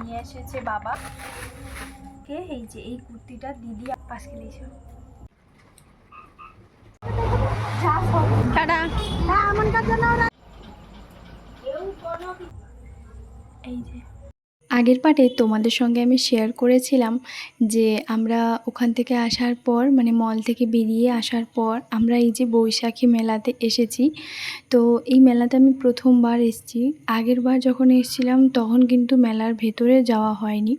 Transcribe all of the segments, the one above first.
নিয়ে এসেছে বাবা। কে এই যে এই কুর্তিটা দিদি পাশ টাটা। এই যে। আগের পার্টে তোমাদের সঙ্গে আমি শেয়ার করেছিলাম যে আমরা ওখান থেকে আসার পর মানে মল থেকে বেরিয়ে আসার পর আমরা এই যে বৈশাখী মেলাতে এসেছি। তো এই মেলাতে আমি প্রথমবার এসেছি। আগের বার যখন এসেছিলাম তখন কিন্তু মেলার ভেতরে যাওয়া হয়নি।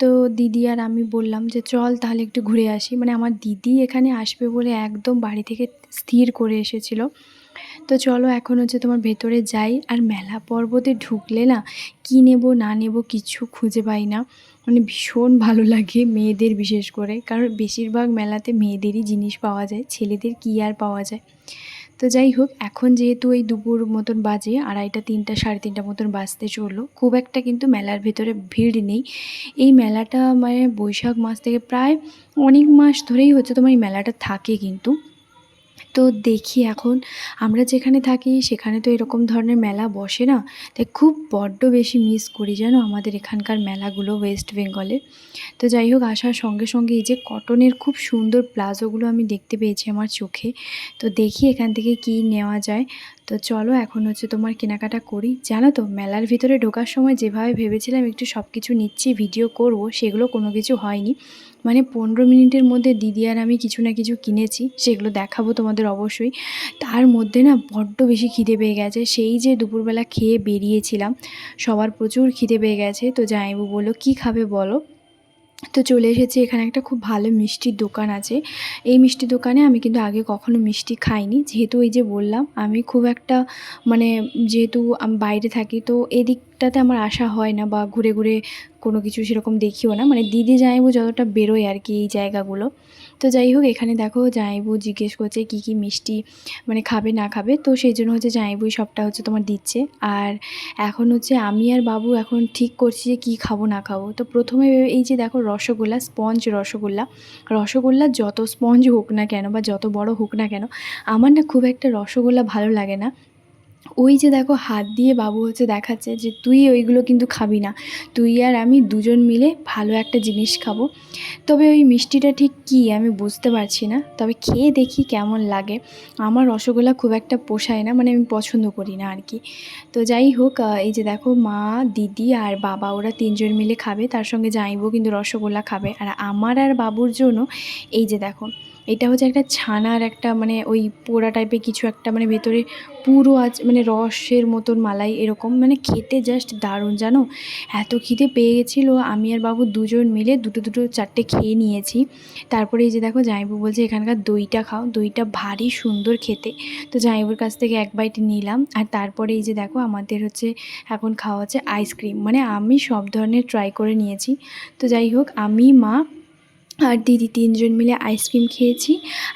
তো দিদি আর আমি বললাম যে চল তাহলে একটু ঘুরে আসি। মানে আমার দিদি এখানে আসবে বলে একদম বাড়ি থেকে স্থির করে এসেছিল। তো চলো এখন হচ্ছে তোমার ভেতরে যাই। আর মেলা পর্বতে ঢুকলে না কী নেব, না নেব কিছু খুঁজে পাই না। মানে ভীষণ ভালো লাগে মেয়েদের বিশেষ করে। কারণ বেশিরভাগ মেলাতে মেয়েদেরই জিনিস পাওয়া যায়, ছেলেদের কী আর পাওয়া যায়? তো যাই হোক, এখন যেহেতু এই দুপুর মতন বাজে, আড়াইটা, তিনটা, সাড়ে তিনটা মতন বাজতে চলল, খুব একটা কিন্তু মেলার ভেতরে ভিড় নেই। এই মেলাটা মানে বৈশাখ মাস থেকে প্রায় অনেক মাস ধরেই হচ্ছে তোমার এই মেলাটা থাকে কিন্তু। তো দেখি এখন। আমরা যেখানে থাকি, সেখানে তো এরকম ধরনের মেলা বসে না। তাই খুব বড্ড বেশি মিস করি জানো আমাদের এখানকার মেলাগুলো ওয়েস্ট বেঙ্গলে তো যাই হোক, আসার সঙ্গে সঙ্গে এই যে কটনের খুব সুন্দর প্লাজোগুলো আমি দেখতে পেয়েছি আমার চোখে। তো দেখি এখান থেকে কি নেওয়া যায়। তো চলো এখন হচ্ছে তোমার কেনাকাটা করি। জানো তো, মেলার ভিতরে ঢোকার সময় যেভাবে ভেবেছিলাম একটু সব কিছু নিচ্ছি ভিডিও করব, সেগুলো কোনো কিছু হয়নি। মানে পনেরো মিনিটের মধ্যে দিদি আর আমি কিছু না কিছু কিনেছি, সেগুলো দেখাবো তোমাদের অবশ্যই। তার মধ্যে না বড্ড বেশি খিদে পেয়ে গেছে, সেই যে দুপুরবেলা খেয়ে বেরিয়েছিলাম, সবার প্রচুর খিদে পেয়ে গেছে, তো জামাইবু বলল, কী খাবে বলো? তো চলে এসেছি, এখানে একটা খুব ভালো মিষ্টির দোকান আছে। এই মিষ্টি দোকানে আমি কিন্তু আগে কখনো মিষ্টি খাইনি, যেহেতু এই যে বললাম, আমি খুব একটা মানে যেহেতু আমি বাইরে থাকি, তো এদিকটাতে আমার আসা হয় না বা ঘুরে ঘুরে কোনো কিছু সেরকম দেখিও না। মানে দিদি জামাইবু যতটা বেরোয় আর কি এই জায়গাগুলো। তো যাই হোক, এখানে দেখো জামাইবু জিজ্ঞেস করছে কি কি মিষ্টি মানে খাবে, না খাবে। তো সেই জন্য হচ্ছে জামাইবুই সবটা হচ্ছে তোমার দিচ্ছে। আর এখন হচ্ছে আমি আর বাবু এখন ঠিক করছি যে কী খাব, না খাব। তো প্রথমে এই যে দেখো রসগোল্লা, স্পঞ্জ রসগোল্লা। রসগোল্লা যত স্পঞ্জ হোক না কেন বা যত বড় হোক না কেন, আমার না খুব একটা রসগোল্লা ভালো লাগে না। ওই যে দেখো হাত দিয়ে বাবু হচ্ছে দেখাচ্ছে যে তুই ওইগুলো কিন্তু খাবি না। তুই আর আমি দুজন মিলে ভালো একটা জিনিস খাব। তবে ওই মিষ্টিটা ঠিক কী আমি বুঝতে পারছি না। তবে খেয়ে দেখি কেমন লাগে। আমার রসগোল্লা খুব একটা পোষায় না মানে আমি পছন্দ করি না আর কি তো যাই হোক এই যে দেখো মা, দিদি আর বাবা, ওরা তিনজন মিলে খাবে। তার সঙ্গে যাইবো কিন্তু রসগোল্লা খাবে। আর আমার আর বাবুর জন্য এই যে দেখো এটা হচ্ছে একটা ছানার একটা মানে ওই পোড়া টাইপের কিছু একটা মানে ভেতরে পুরো আজ মানে রসের মতন মালাই এরকম। মানে খেতে জাস্ট দারুণ, জানো? এত খিদে পেয়ে গেছিল আমি আর বাবু দুজন মিলে দুটো দুটো, চারটে খেয়ে নিয়েছি। তারপরে এই যে দেখো জামাইবু বলছে, এখানকার দইটা খাও। দইটা ভারী সুন্দর খেতে। তো জামাইবুর কাছ থেকে এক বাইট নিলাম। আর তারপরে এই যে দেখো, আমাদের হচ্ছে এখন খাওয়া হচ্ছে আইসক্রিম মানে আমি সব ধরনের ট্রাই করে নিয়েছি। তো যাই হোক, আমি, মা আর দিদি তিনজন মিলে আইসক্রিম খেয়েছি।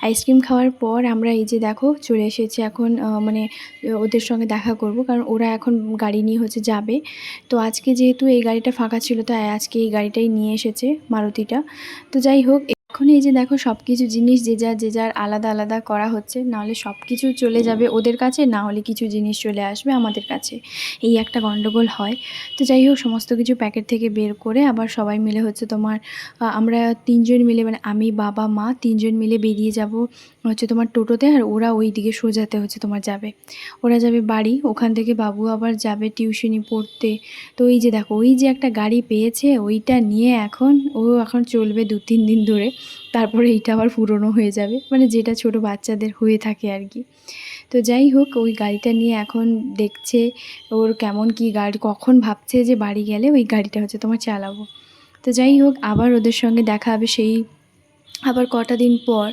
আইসক্রিম খাওয়ার পর আমরা এই যে দেখো চলে এসেছি এখন মানে ওদের সঙ্গে দেখা করব, কারণ ওরা এখন গাড়ি নিয়ে হচ্ছে যাবে। তো আজকে যেহেতু এই গাড়িটা ফাঁকা ছিল, তাই আজকে এই গাড়িটাই নিয়ে এসেছে মারুতিটা। তো যাই হোক এখন এই যে দেখো সব কিছু জিনিস যে যার যে যার আলাদা আলাদা করা হচ্ছে, নাহলে সব কিছু চলে যাবে ওদের কাছে, না হলে কিছু জিনিস চলে আসবে আমাদের কাছে। এই একটা গণ্ডগোল হয়। তো যাই হোক, সমস্ত কিছু প্যাকেট থেকে বের করে আবার সবাই মিলে হচ্ছে তোমার আমরা তিনজন মিলে মানে আমি, বাবা, মা তিনজন মিলে বেরিয়ে যাব। হচ্ছে তোমার টোটোতে আর ওরা ওই দিকে সোজাতে হচ্ছে তোমার যাবে। ওরা যাবে বাড়ি, ওখান থেকে বাবু আবার যাবে টিউশনি পড়তে। তো ওই যে দেখো, ওই যে একটা গাড়ি পেয়েছে, ওইটা নিয়ে এখন ও এখন চলবে দু তিন দিন ধরে। তারপরে এইটা আবার পুরনো হয়ে যাবে মানে যেটা ছোট বাচ্চাদের হয়ে থাকে আর কি। তো যাই হোক, ওই গাড়িটা নিয়ে এখন দেখছে ওর কেমন কি গাড়ি, কখন ভাবছে যে বাড়ি গেলে ওই গাড়িটা হচ্ছে তোমার চালাবো। তো যাই হোক, আবার ওদের সঙ্গে দেখা হবে সেই আবার কটা দিন পর,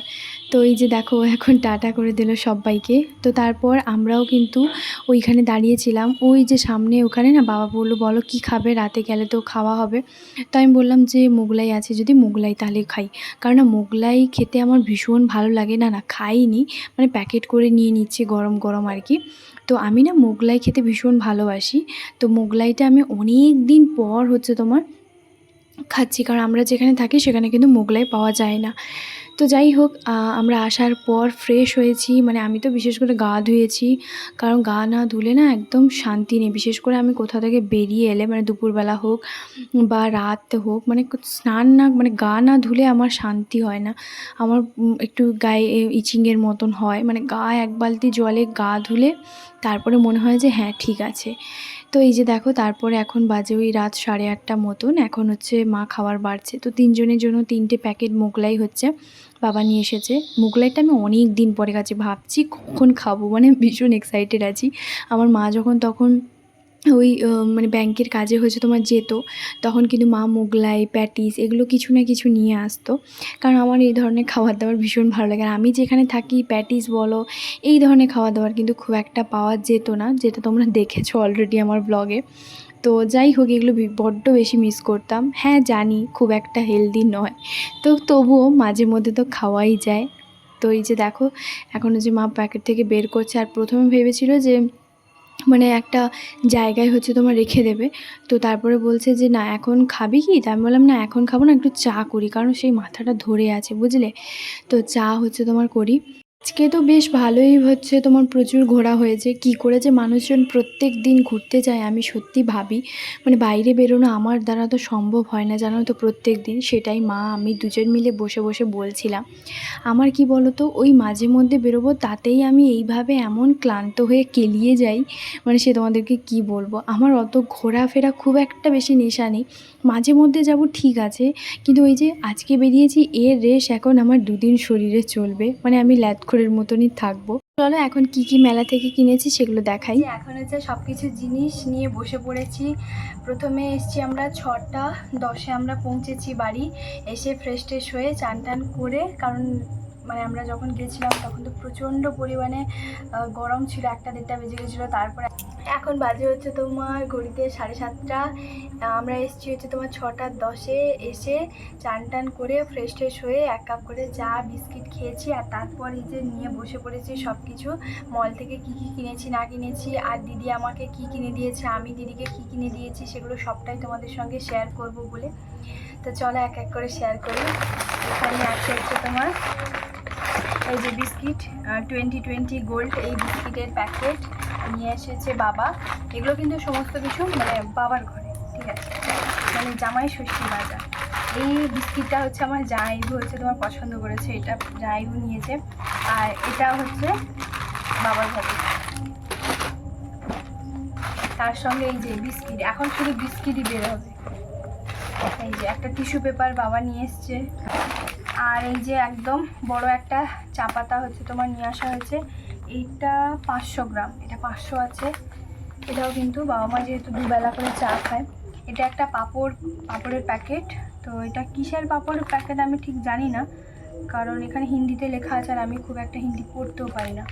তো এই যে দেখো, এখন টাটা করে দিল সবাইকে। তো তারপর আমরাও কিন্তু ওইখানে দাঁড়িয়েছিলাম। ওই যে সামনে ওখানে না বাবা বলল, বলো কি খাবে? রাতে গেলে তো খাওয়া হবে। তো আমি বললাম যে, মোগলাই আছে, যদি মোগলাই তাহলে খাই। কারণ না মোগলাই খেতে আমার ভীষণ ভালো লাগে। না না, খাইনি। মানে প্যাকেট করে নিয়ে নিচ্ছি গরম গরম আর কি। তো আমি না মোগলাই খেতে ভীষণ ভালোবাসি। তো মোগলাইটা আমি অনেক দিন পর হচ্ছে তোমার খাচ্ছি, কারণ আমরা যেখানে থাকি সেখানে কিন্তু মোগলাই পাওয়া যায় না। তো যাই হোক আমরা আসার পর ফ্রেশ হয়েছি মানে আমি তো বিশেষ করে গা ধুয়েছি, কারণ গা না ধুলে না একদম শান্তি নেই। বিশেষ করে আমি কোথাও থেকে বেরিয়ে এলে মানে দুপুরবেলা হোক বা রাত হোক মানে স্নান না মানে গা না ধুলে আমার শান্তি হয় না। আমার একটু গায়ে ইচিংয়ের মতন হয় মানে গা এক বালতি জলে গা ধুলে তারপরে মনে হয় যে হ্যাঁ ঠিক আছে। তো এই যে দেখো, তারপরে এখন বাজে ওই রাত সাড়ে আটটা মতন, এখন হচ্ছে মা খাবার বাড়ছে। তো তিনজনের জন্য তিনটে প্যাকেট মোগলাই হচ্ছে, বাবা নিয়ে এসেছে। মোগলাইটা আমি অনেক দিন পরে কাছে ভাবছি কখন খাব মানে ভীষণ এক্সাইটেড আছি। আমার মা যখন তখন ওই মানে ব্যাংকের কাজে হয়েছে তোমার যেত, তখন কিন্তু মা মোগলাই, প্যাটিস এগুলো কিছু না কিছু নিয়ে আসতো। কারণ আমার এই ধরনের খাবার দাবার ভীষণ ভালো লাগে। আর আমি যেখানে থাকি, প্যাটিস বলো, এই ধরনের খাবার দাবার কিন্তু খুব একটা পাওয়া যেত না, যেটা তোমরা দেখেছ অলরেডি আমার ব্লগে তো যাই হোক, এগুলো বড্ড বেশি মিস করতাম। হ্যাঁ জানি খুব একটা হেলদি নয়। তো তবুও মাঝে মধ্যে তো খাওয়াই যায়। তো এই যে দেখো, এখন যে মা প্যাকেট থেকে বের করছে, আর প্রথমে ভেবেছিল যে মানে একটা জায়গায় হচ্ছে তোমার রেখে দেবে। তো তারপরে বলছে যে, না, এখন খাবি কি? তা আমি বললাম, না, এখন খাব না, একটু চা করি। কারণ সেই মাথাটা ধরে আছে, বুঝলে? তো চা হচ্ছে তোমার করি। আজকে তো বেশ ভালোই হচ্ছে, তোমার প্রচুর ঘোরা হয়েছে। কি করে যে মানুষজন প্রত্যেক দিন ঘুরতে যায়, আমি সত্যি ভাবি। মানে বাইরে বেরোনো আমার দ্বারা তো সম্ভব হয় না, জানো তো, প্রত্যেক দিন। সেটাই মা, আমি দুজন মিলে বসে বসে বলছিলাম। আমার কি বলো তো ওই মাঝে মধ্যে বেরোবো, তাতেই আমি এইভাবে এমন ক্লান্ত হয়ে কেলিয়ে যাই। মানে সে তোমাদেরকে কি বলব? আমার অত ঘোরাফেরা খুব একটা বেশি নেশা নেই। মাঝে মধ্যে যাব ঠিক আছে, কিন্তু ওই যে আজকে বেরিয়েছি, এর রেশ এখন আমার দুদিন শরীরে চলবে। মানে আমি ল্যাদখোরের মতনই থাকব। চলো এখন কি কি মেলা থেকে কিনেছি সেগুলো দেখাই। এখন হচ্ছে সব কিছু জিনিস নিয়ে বসে পড়েছি। প্রথমে এসছি আমরা ছটা, দশে আমরা পৌঁছেছি বাড়ি। এসে ফ্রেশ ট্রেশ হয়ে চান টান করে, কারণ মানে আমরা যখন গেছিলাম তখন তো প্রচণ্ড পরিমাণে গরম ছিল, একটা দেড়টা বেজে গেছিল, তারপরে এখন বাজে হচ্ছে তোমার ঘড়িতে সাড়ে সাতটা। আমরা এসছি হচ্ছে তোমার ছটার দশে এসে চান টান করে ফ্রেশ ট্রেশ হয়ে এক কাপ করে চা, বিস্কিট খেয়েছি আর তারপর এই যে নিয়ে বসে পড়েছি সব কিছু মল থেকে কি কি কিনেছি, না কিনেছি, আর দিদি আমাকে কি কিনে দিয়েছে, আমি দিদিকে কি কিনে দিয়েছি, সেগুলো সবটাই তোমাদের সঙ্গে শেয়ার করব বলে। তো চলো এক এক করে শেয়ার করি। এখানে আছে হচ্ছে তোমার এই যে বিস্কিট টোয়েন্টি টোয়েন্টি গোল্ড এই বিস্কিটের প্যাকেট নিয়ে এসেছে বাবা। এগুলো কিন্তু সমস্ত কিছু মানে বাবার ঘরে, ঠিক আছে? মানে জামাই ষষ্ঠী বাজার। এই বিস্কিটটা হচ্ছে আমার জামাইবু হচ্ছে তোমার পছন্দ করেছে, এটা জামাইবু নিয়েছে। আর এটা হচ্ছে বাবার ঘরে। তার সঙ্গে এই যে বিস্কিট, এখন শুধু বিস্কিটই বের হবে। এই যে একটা টিস্যু পেপার বাবা নিয়ে এসছে। আর এই যে একদম বড় একটা চা পাতা হচ্ছে, তোমার নিয়ে আসা হয়েছে। এইটা পাঁচশো গ্রাম, এটা পাঁচশো আছে। এটাও কিন্তু বাবা মা যেহেতু দুবেলা করে চা খায়। এটা একটা পাপড়, পাপড়ের প্যাকেট। তো এটা কিসের পাপড়ের প্যাকেট আমি ঠিক জানি না, কারণ এখানে হিন্দিতে লেখা আছে আর আমি খুব একটা হিন্দি পড়তেও পারি না।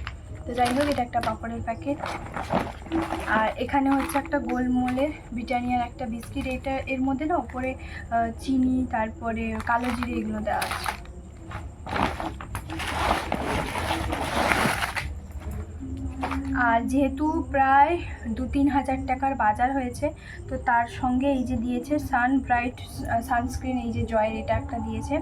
তো যাই হোক, এটা একটা পাঁপড়ের প্যাকেট। আর এখানে হচ্ছে একটা গোলমলের ব্রিটানিয়ার একটা বিস্কিট। এটা এর মধ্যে না ওপরে চিনি, তারপরে কালো জিরে এগুলো দেওয়া আছে। আর যেহেতু প্রায় দু তিন হাজার টাকার বাজার হয়েছে, তো তার সঙ্গে এই যে দিয়েছে সান ব্রাইট সানস্ক্রিন, এই যে জয়ের এটা একটা দিয়েছে।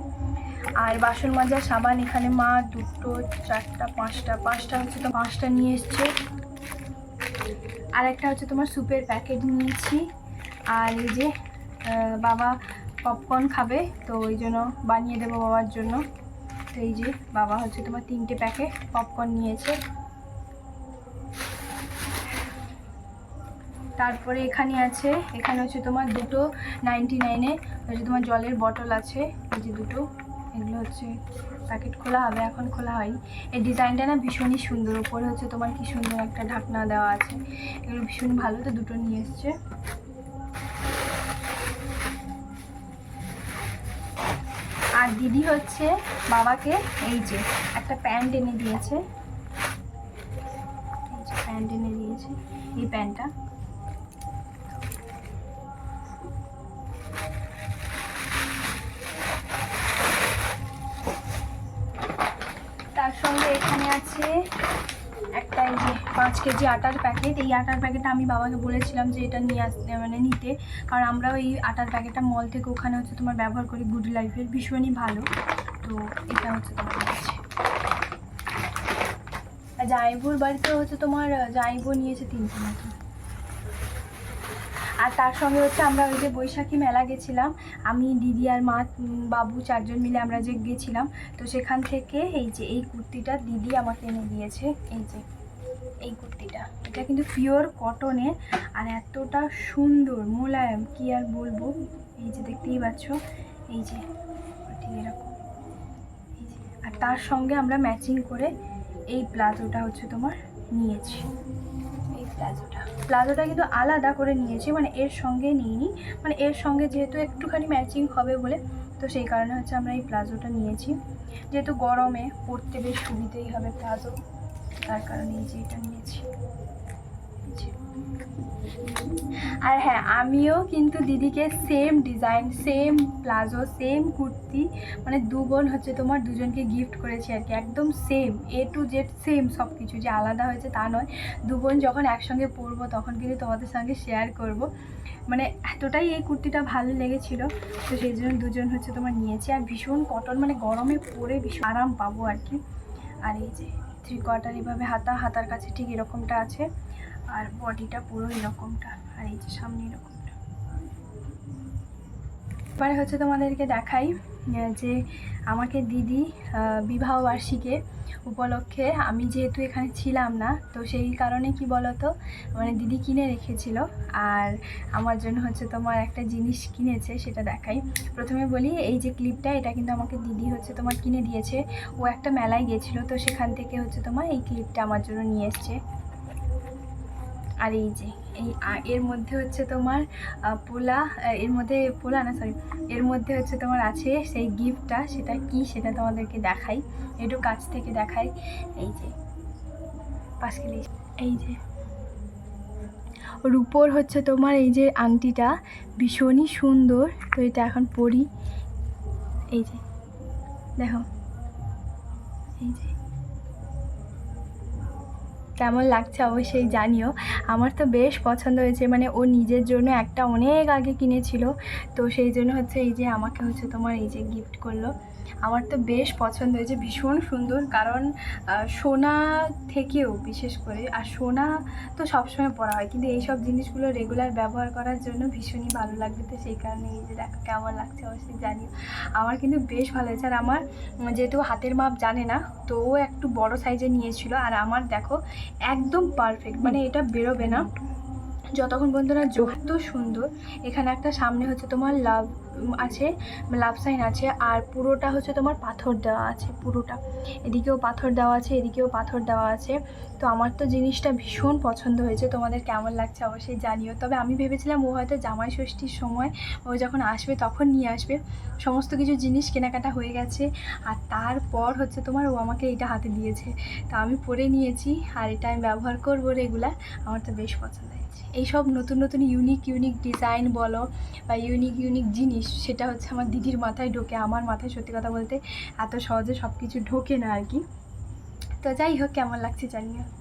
আর বাসন মাজার সাবান, এখানে মা দুটো, চারটা, পাঁচটা পাঁচটা হচ্ছে তো পাঁচটা নিয়ে এসছে। আর একটা হচ্ছে তোমার স্যুপের প্যাকেট নিয়েছি। আর এই যে বাবা পপকর্ন খাবে, তো ওই জন্য বানিয়ে দেবো বাবার জন্য। তো এই যে, বাবা হচ্ছে তোমার তিনটে প্যাকেট পপকর্ন নিয়েছে। তারপরে এখানে আছে, এখানে হচ্ছে তোমার দুটো নাইনটি নাইনে হচ্ছে তোমার জলের বটল আছে, এই যে দুটো। এগুলো হচ্ছে প্যাকেট খোলা হবে, এখন খোলা হয়নি এই ডিজাইনটা না ভীষণই সুন্দর। ওপরে হচ্ছে তোমার কি সুন্দর একটা ঢাকনা দেওয়া আছে। এগুলো ভীষণ ভালো, তো দুটো নিয়ে এসছে। আর দিদি হচ্ছে বাবাকে, এই যে একটা প্যান্ট এনে দিয়েছে। প্যান্ট এনে দিয়েছে, এই প্যান্টটা। এখানে আছে একটা এই যে পাঁচ কেজি আটার প্যাকেট। এই আটার প্যাকেটটা আমি বাবাকে বলেছিলাম যে এটা নিয়ে আসতে মানে নিতে। কারণ আমরাও এই আটার প্যাকেটটা মল থেকে ওখানে হচ্ছে তোমার ব্যবহার করি। গুড লাইফের ভীষণই ভালো। তো এটা হচ্ছে তোমার কাছে। জাইবুর বাড়িতে হচ্ছে তোমার, জাইবু নিয়েছে তিনটে মতো আর তার সঙ্গে হচ্ছে আমরা ওই যে বৈশাখী মেলা গেছিলাম। আমি, দিদি আর মা বাবু চারজন মিলে আমরা যে গেছিলাম, তো সেখান থেকে এই যে এই কুর্তিটা দিদি আমাকে এনে দিয়েছে। এই যে এই কুর্তিটা। এটা কিন্তু পিওর কটনের আর এতটা সুন্দর, মোলায়েম, কি আর বলব? এই যে দেখতেই পাচ্ছ, এই যে ঠিক এরকম। এই যে, আর তার সঙ্গে আমরা ম্যাচিং করে এই প্লাজোটা হচ্ছে তোমার নিয়েছি। এই প্লাজোটা। প্লাজোটা কিন্তু আলাদা করে নিয়েছি মানে এর সঙ্গে নিইনি মানে এর সঙ্গে যেহেতু একটুখানি ম্যাচিং হবে বলে, তো সেই কারণে হচ্ছে আমরা এই প্লাজোটা নিয়েছি যেহেতু গরমে পরতে বেশ সুবিধেই হবে প্লাজো, তার কারণে এই যে এটা নিয়েছি। আর হ্যাঁ আমিও কিন্তু দিদিকে same design same palazzo same kurti মানে দু বোন হচ্ছে তোমার দুজনকে গিফট করেছি আর কি, একদম same A to Z same সব কিছু যে আলাদা হয়েছে তা নয়। দু বোন যখন একসঙ্গে পরবো তখন কিন্তু তোমাদের সঙ্গে শেয়ার করব। মানে এতটাই এই কুর্তিটা ভালো লেগেছিল, তো সেই জন্য দুজন হচ্ছে তোমার নিয়েছি। আর ভীষণ কটন মানে গরমে পরে ভীষণ আরাম পাবো আর কি। আর এই যে থ্রি কোয়ার্টার এভাবে হাতা, হাতার কাছে ঠিক এরকমটা আছে। আর বডিটা পুরো এরকমটা, আর এই যে সামনে এরকমটা। এবারে হচ্ছে তোমাদেরকে দেখাই যে আমাকে দিদি বিবাহ বার্ষিকে উপলক্ষে আমি যেহেতু এখানে ছিলাম না, তো সেই কারণে কি বলতো মানে দিদি কিনে রেখেছিল, আর আমার জন্য হচ্ছে তোমার একটা জিনিস কিনেছে, সেটা দেখাই। প্রথমে বলি, এই যে ক্লিপটা এটা কিন্তু আমাকে দিদি হচ্ছে তোমার কিনে দিয়েছে। ও একটা মেলায় গিয়েছিল তো সেখান থেকে হচ্ছে তোমার এই ক্লিপটা আমার জন্য নিয়ে এসছে। আর এই যে, এই এর মধ্যে হচ্ছে তোমার পোলা এর মধ্যে পোলা না সরি এর মধ্যে হচ্ছে তোমার আছে সেই গিফটটা, সেটা কি সেটা তোমাদেরকে দেখাই। একটু কাছ থেকে দেখাই। এই যে পাশকেলি এই যে। ওর উপর হচ্ছে তোমার এই যে আংটিটা, ভীষণই সুন্দর। তো এটা এখন পরি। এই যে, দেখো। এই যে। কেমন লাগছে অবশ্যই জানিও। আমার তো বেশ পছন্দ হয়েছে মানে ও নিজের জন্য একটা অনেক আগে কিনেছিল। তো সেই জন্য হচ্ছে এই যে আমাকে হচ্ছে তোমার এই যে গিফট করল। আমার তো বেশ পছন্দ হয়েছে, ভীষণ সুন্দর। কারণ সোনা থেকেও বিশেষ করে, আর সোনা তো সবসময় পরা হয়। কিন্তু এই সব জিনিসগুলো রেগুলার ব্যবহার করার জন্য ভীষণই ভালো লাগবে। তো সেই কারণে এই যে দেখো কেমন লাগছে, অবশ্যই জানি আমার কিন্তু বেশ ভালো হয়েছে আর আমার যেহেতু হাতের মাপ জানে না, তো ও একটু বড় সাইজে নিয়েছিল। আর আমার দেখো একদম পারফেক্ট মানে এটা বেরোবে না। যতক্ষণ না যত সুন্দর, এখানে একটা সামনে হচ্ছে তোমার লাভ আছে লাভ সাইন আছে, আর পুরোটা হচ্ছে তোমার পাথর দেওয়া আছে, পুরোটা। এদিকেও পাথর দেওয়া আছে, এদিকেও পাথর দেওয়া আছে। তো আমার তো জিনিসটা ভীষণ পছন্দ হয়েছে, তোমাদের কেমন লাগছে অবশ্যই জানিও। তবে আমি ভেবেছিলাম ও হয়তো জামাই ষষ্ঠীর সময় ও যখন আসবে তখন নিয়ে আসবে। সমস্ত কিছু জিনিস কেনাকাটা হয়ে গেছে, আর তারপর হচ্ছে তোমার ও আমাকে এটা হাতে দিয়েছে। তো আমি পরে নিয়েছি, আর এটা আমি ব্যবহার করব রেগুলার আমার তো বেশ পছন্দ এইসব নতুন নতুন ইউনিক ইউনিক ডিজাইন বলো বা ইউনিক ইউনিক জিনিস, সেটা হচ্ছে আমার দিদির মাথায় ঢোকে। আমার মাথায় সত্যি কথা বলতে এত সহজে সব কিছু ঢোকে না আর কি। তো যাই হোক, কেমন লাগছে জানিও।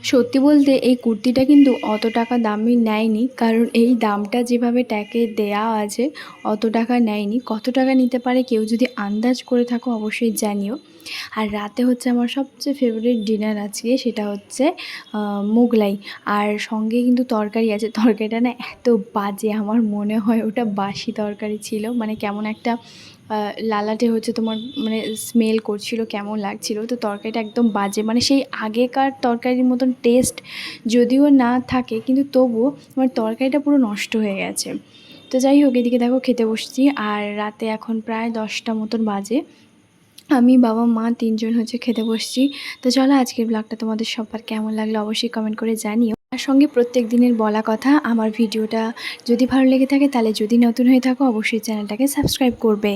সত্যি বলতে এই কুর্তিটা কিন্তু অত টাকা দামি নেয়নি, কারণ এই দামটা যেভাবে ট্যাগে দেয়া আছে অত টাকা নেয়নি। কত টাকা নিতে পারে কেউ যদি আন্দাজ করে থাকো অবশ্যই জানিও। আর রাতে হচ্ছে আমার সবচেয়ে ফেভারিট ডিনার আজকে, সেটা হচ্ছে মোগলাই। আর সঙ্গে কিন্তু তরকারি আছে। তরকারিটা না এত বাজে, আমার মনে হয় ওটা বাসি তরকারি ছিল। মানে কেমন একটা লালাটে হচ্ছে তোমার মানে স্মেল করছিল, কেমন লাগছিল, তো তরকারিটা একদম বাজে। মানে সেই আগেকার তরকারির মতন টেস্ট যদিও না থাকে, কিন্তু তবুও আমার তরকারিটা পুরো নষ্ট হয়ে গেছে। তো যাই হোক, এদিকে দেখো খেতে বসছি, আর রাতে এখন প্রায় দশটা মতন বাজে। আমি, বাবা, মা তিনজন হচ্ছে খেতে বসছি। তো চলো আজকের ব্লগটা তোমাদের সবার কেমন লাগল অবশ্যই কমেন্ট করে জানিও। তার সঙ্গে প্রত্যেক দিনের বলা কথা, আমার ভিডিওটা যদি ভালো লেগে থাকে, তাহলে যদি নতুন হয়ে থাকো, অবশ্যই চ্যানেলটাকে সাবস্ক্রাইব করবে।